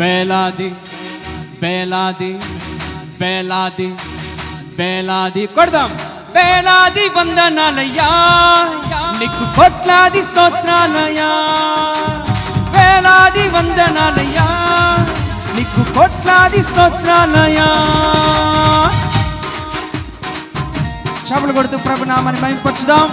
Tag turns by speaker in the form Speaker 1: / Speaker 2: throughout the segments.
Speaker 1: వేలాది వేలాది వేలాది వేలాది కొడదాం. వేలాది వందనాలయ్యా నీకు కొట్లాది స్తోత్రాలయ్యా. వేలాది వందనాలయ్యా నీకు కొట్లాది స్తోత్రాలయ్యా.
Speaker 2: చేపలు కొడుతూ ప్రభు నామని మహింపరచుదాం.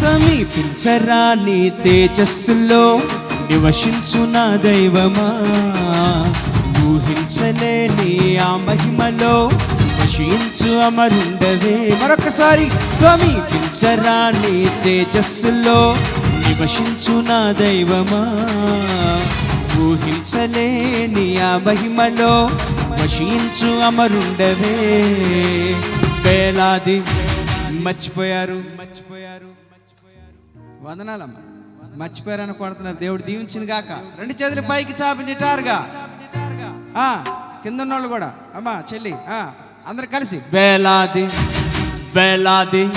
Speaker 1: సమీపించరా నీ తేజస్సులో? నివసించు నా దైవమా? ఊహించలేని ఆ మహిమలో వశించు అమరుండవే.
Speaker 2: మరొకసారి
Speaker 1: సమీపించరా నీ తేజస్సులో? నివసించు నా దైవమా? ఊహించలేని ఆ మహిమలో వశించు అమరుండవే. వేలాది మర్చిపోయారు మర్చిపోయారు మర్చిపోయారు.
Speaker 2: వందనాలమ్మా. మర్చిపోయారని కొడుతున్నారు దేవుడు దీవించింది గాక. రెండు చేతులు పైకి చాపి నిటారుగా. ఆ, కింద ఉన్నోళ్ళు కూడా. అమ్మా చెల్లి ఆ, అందరు కలిసి.
Speaker 1: వేలాది వేలాది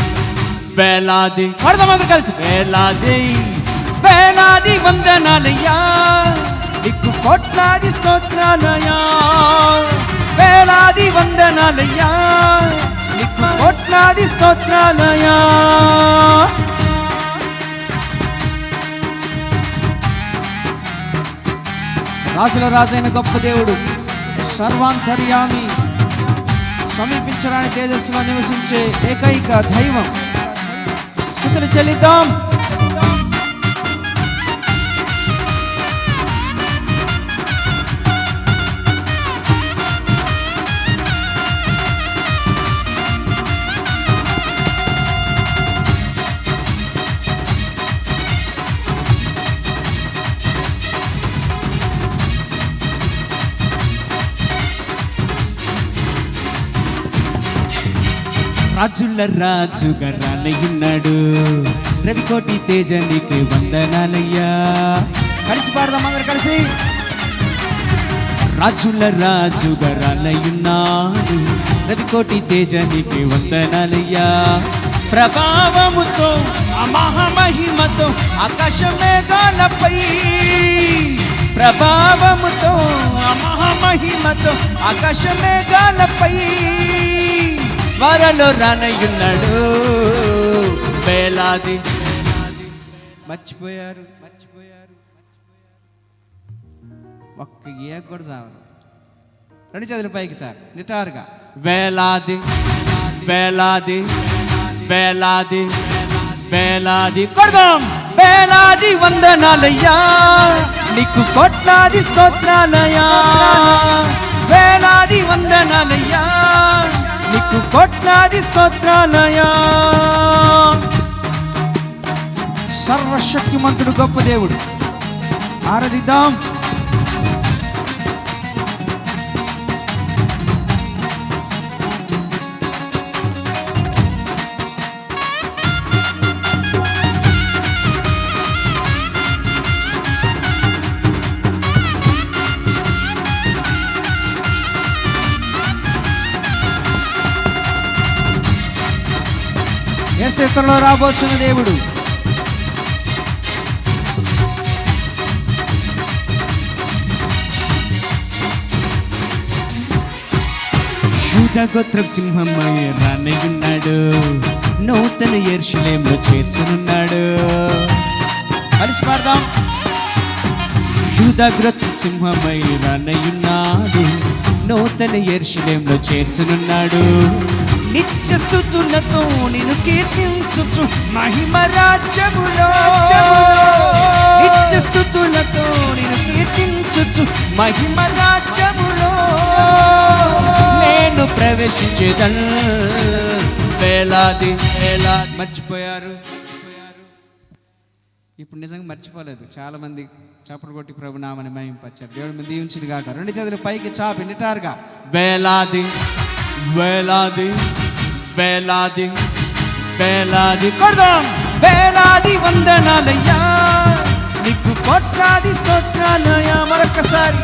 Speaker 1: వేలాది. పడదామందరూ కలిసి. వేలాది వేలాది వందనాలయ్యా. నీకు కోట్లాది స్తోత్రాలయ్యా. వేలాది వందనాలయ్యా. నీకు కోట్లాది స్తోత్రాలయ్యా.
Speaker 2: రాజుల రాజైన గొప్ప దేవుడు. సర్వాంతర్యామి. సమీపించడానికి తేజస్సులో నివసించే ఏకైక దైవం. స్థుతులు చెల్లిద్దాం.
Speaker 1: రాజుల రాజుగా రానయ్యున్నాడు రవికోటి తేజనికి వందనాలయ్యా.
Speaker 2: కలిసి పాడదాం అందరు కలిసి.
Speaker 1: రాజుల రాజుగా రానయ్యున్నాడు రవికోటి తేజనికి వందనాలయ్యా. ప్రభావముతో మహామహిమతో ఆకాశ మేఘాలపై ప్రభావముతో మహామహిమతో ఆకాశ మేఘాలపై వరలో రానయ్యున్నాడు. వేలాది.
Speaker 2: మర్చిపోయారు మర్చిపోయారు. ఒక్క ఏ కూడా చావదు. రెండు చేతులు పైకి చాలు. నిటారుగా.
Speaker 1: వేలాది వేలాది వేలాది వేలాది. కొడదాం. వేలాది వందనాలయ్యా. నీకు కొట్లాది స్తోత్రాలయ్యా. కోట్లాది స్తోత్రాలయ్యా
Speaker 2: సర్వశక్తిమంతుడు గొప్ప దేవుడు. ఆరాధిద్దాం. ఏసేత్రలో రాబోతున్న దేవుడు.
Speaker 1: గోత్రం సింహమయ్య రానయ్యున్నాడు. నూతన ఎర్షులేంలో చేర్చనున్నాడు.
Speaker 2: కలిసి పాడదాం
Speaker 1: యూదగోత్రం సింహమయ్య రానయ్యున్నాడు. నూతన ఎర్షులేంలో చేర్చనున్నాడు. నిత్య నిన్ను కీర్తించుచు మహిమ రాజ్యములో. నిత్య నిన్ను కీర్తించుచు మహిమ రాజ్యములో. నేను ప్రవేశించేదను వేలాది వేలాది
Speaker 2: మర్చిపోయారు. ఇప్పుడు నిజంగా మర్చిపోలేదు. చాలా మంది చప్పలు కొట్టి ప్రభునామని మహింపచ్చారు దేవుడు మీద దీవించింది కాక రెండు చేతులు పైకి చాపి నిటారుగా.
Speaker 1: వేలాది వేలాది వేలాది వేలాది కొడదాం. వేలాది వందనాలయ్యా. నీకు కోట్లాది స్తోత్రాలయ్యా మరొకసారి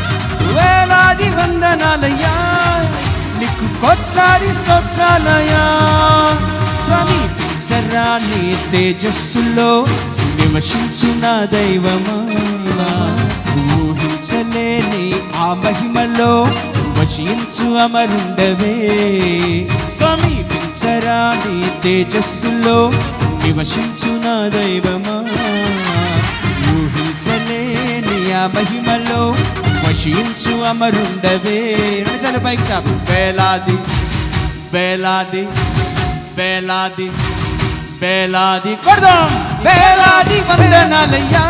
Speaker 1: వేలాది వందనాలయ్యా. నీకు కోట్లాది స్తోత్రాలయ్యా స్వామి శరాన్ని తేజస్సులో నివసించు దైవమా. ఊహించలేని ఆ మహిమలో వశించు అమరుండవే. స్వామి సమీపించరాని తేజస్సులో నివసించు నా దైవమా? ఊహించలేని ఆ మహిమలో వశించు అమరుండవే. రెండు పైకి చాపు వేలాది వేలాది వేలాది వేలాది కొడదాం. వేలాది వందనాలయ్యా.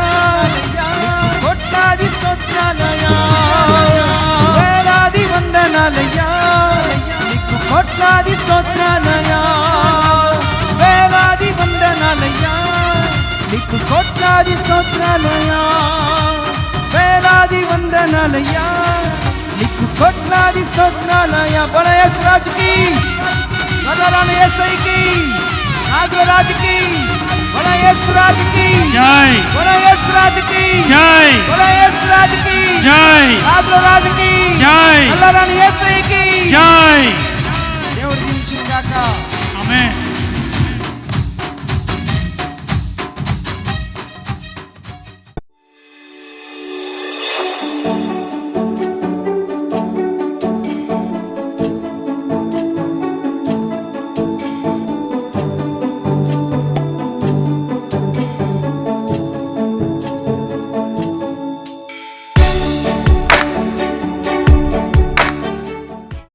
Speaker 1: కొట్లాది స్తోత్రాలయ్యా వేలాది వందనాలయ్యా నీకు కొట్లాది స్తోత్రాలయ్యా బలయస్ రాజుకి నగరాని ఎస్ఐకి నాగుల రాజుకి బలయస్ రాజుకి
Speaker 3: జై
Speaker 1: బలయస్ రాజుకి
Speaker 3: జై
Speaker 1: బలయస్ రాజుకి
Speaker 3: జై
Speaker 1: నాగుల రాజుకి
Speaker 3: జై
Speaker 1: నగరాని ఎస్ఐకి
Speaker 3: జై
Speaker 2: దేవుడు దీవించిన గాక
Speaker 3: ఆమేన్